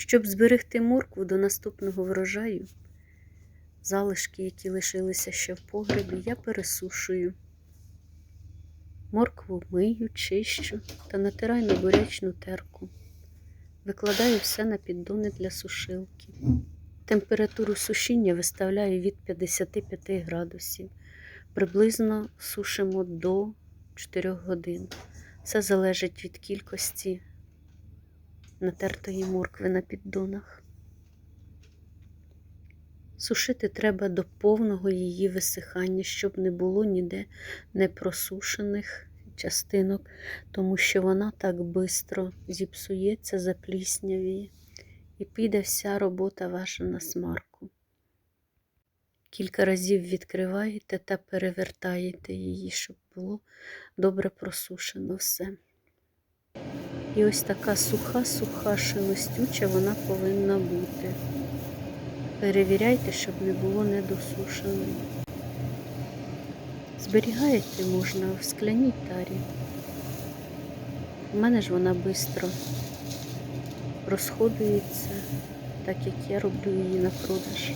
Щоб зберегти моркву до наступного врожаю, залишки, які лишилися ще в погребі, я пересушую. Моркву мию, чищу та натираю на бурячну терку. Викладаю все на піддони для сушилки. Температуру сушіння виставляю від 55 градусів. Приблизно сушимо до 4 годин. Все залежить від кількості натертої моркви на піддонах. Сушити треба до повного її висихання, щоб не було ніде непросушених частинок, тому що вона так бистро зіпсується, запліснявіє і піде вся робота ваша на смарку. Кілька разів відкриваєте та перевертаєте її, щоб було добре просушено все. І ось така суха-суха шелестюча вона повинна бути. Перевіряйте, щоб не було недосушеної. Зберігаєте можна в скляній тарі. У мене ж вона швидко розходується, так як я роблю її на продаж.